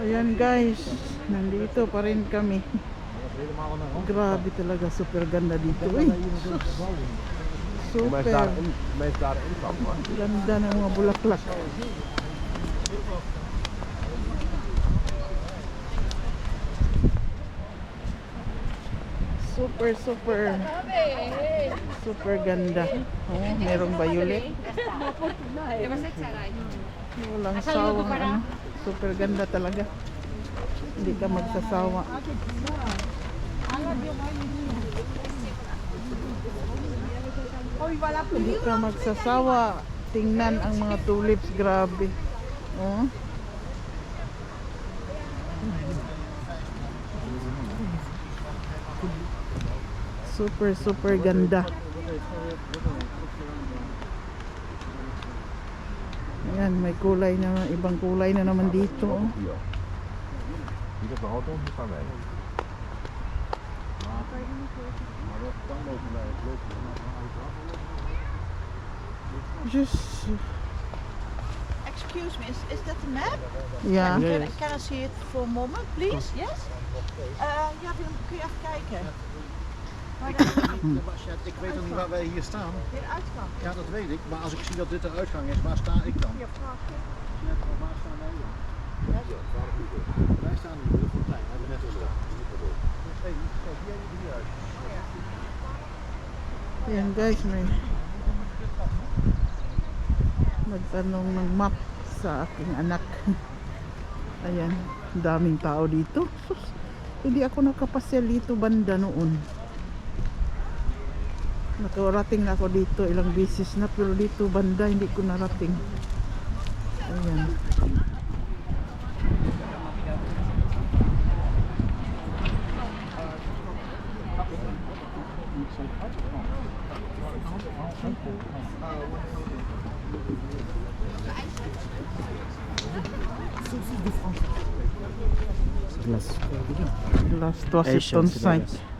Ayan guys, nandito pa rin kami. Grabe talaga, super ganda dito. Uy, super ganda ng mga bulaklak. Super, super, super ganda. Oh, merong violet. Walang sawang ano. Super ganda talaga. Hindi ka magsasawa. Hindi ka magsasawa. Tingnan ang mga tulips. Grabe. Oh. Super, super ganda. Ayan, may kulay na, ibang kulay na naman dito. oh. Dat de auto moet gaan wij. Just, Excuse me, is, is that the map? ja. Can, I- can I see it for a moment, please? Yes? Uh, ja, kun je even kijken? Waar de, Ik weet nog niet waar wij hier staan. de uitgang. Ja, dat weet ik. Maar als ik zie dat dit de uitgang is, waar sta ik dan? Ja, vraag je. Waar staan wij dan? Wij staan hier bij de fontein, hebben we net gestaan. Kijk, hier, hieruit. Ayan guys, may nagtanong ng map sa aking anak. Ayan, daming tao dito. Sus, hindi ako nakapasyal dito banda noon. Nakarating na ako dito ilang beses na pero dito banda hindi ko narating. Ayan. Glace. Last 3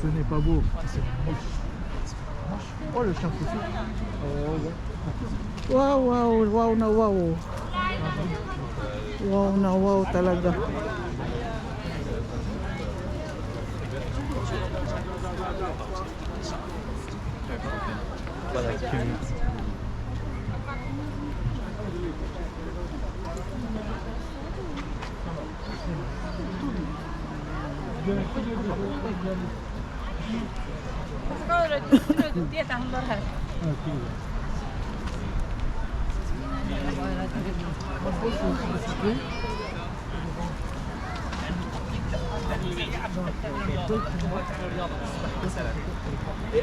Ce n'est pas beau. C'est moche. Oh le chien foutu. Ouais. Wow, wow, wow na wow. Wow na wow talaga. Voilà, que-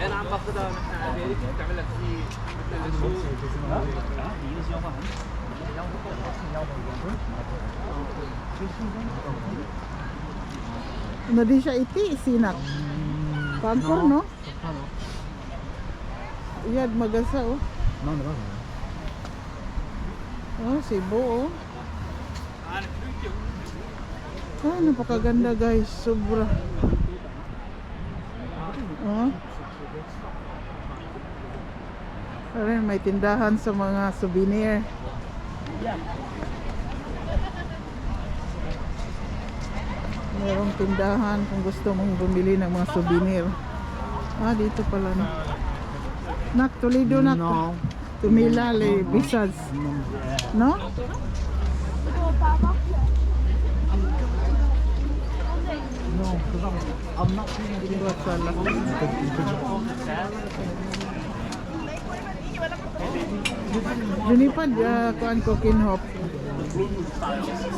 أنا عم باخذها نحن عادي بتعمل لك في مثل شو Ano din siya iti, sinak. Pagkor, no? Iyad magasa, oh. Non, non, non. Oh, Cebu, oh. Ah, napakaganda guys. Sobra. Oh. May tindahan sa mga souvenir. Merong tindahan kung gusto mong bumili ng mga souvenir. Ah, dito pala na. Nak, Toledo nak. Non. Tumilali, Bisaz. No? Non, I'm not Wasala. Junipad, uh, kuan ko kinhop.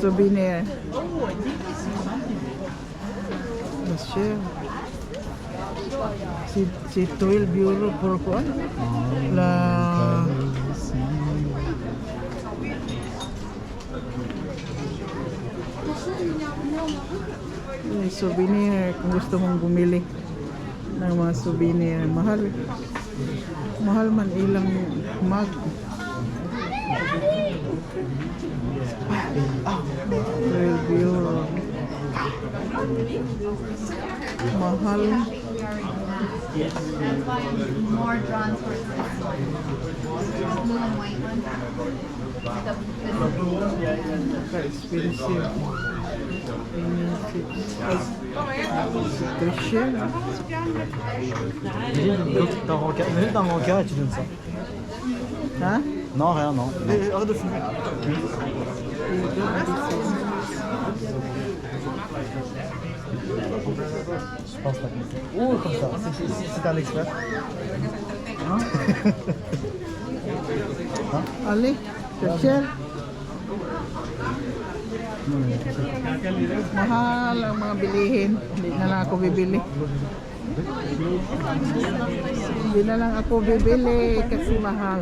Souvenir. Masya. Si, si 12 euro per kuan. La... May souvenir kung gusto mong bumili ng mga souvenir. Mahal. Mahal man ilang mag. 12 euro. Mahal. Expensive. Dans mon cas, dans tu donnes ça. Hein Non, rien, non. Je pense pas ça. Oh, comme ça. C'est- un expert. Ali, Christian. Mahal ang mga bilihin. Hindi na lang ako bibili. Hindi na lang ako bibili kasi mahal.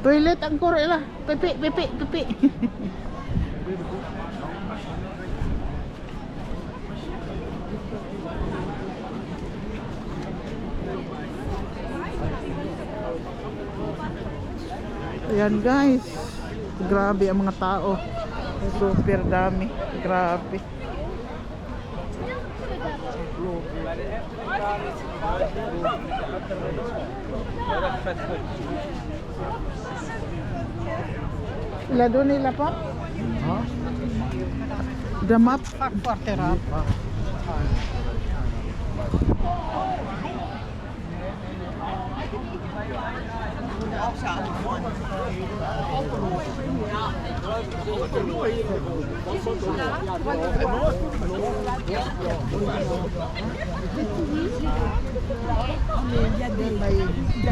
Toilet ang kurela. Pipi, pipi, pipi. Ayan guys. Grabe ang mga tao. Super dami. Grabe. Ila doon nila pa? Hein The map? May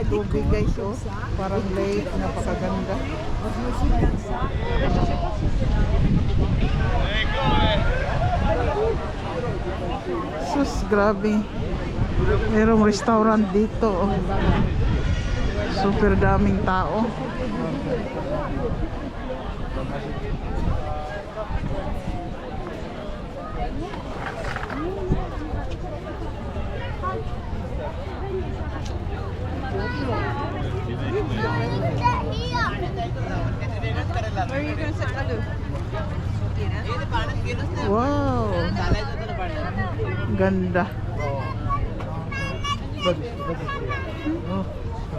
tubig guys oh. Parang lake. Napakaganda. Sus, grabe. Merong restaurant dito. oh. Super daming tao. Wow. Ganda. Vas-y.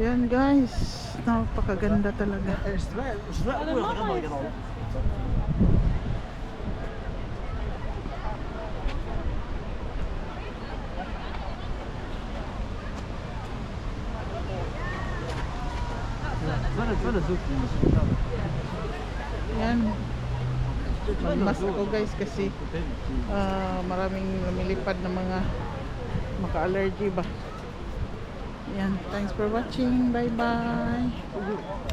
Ça. C'est moi, chez moi, il y a qui a beaucoup de choses. Quand la sauce Non, oui. 236. Ayan guys. Napakaganda talaga. Ayan. Magmas ako guys kasi ah, maraming lumilipad na mga maka-allergy ba. Yan. Thanks for watching. Bye bye.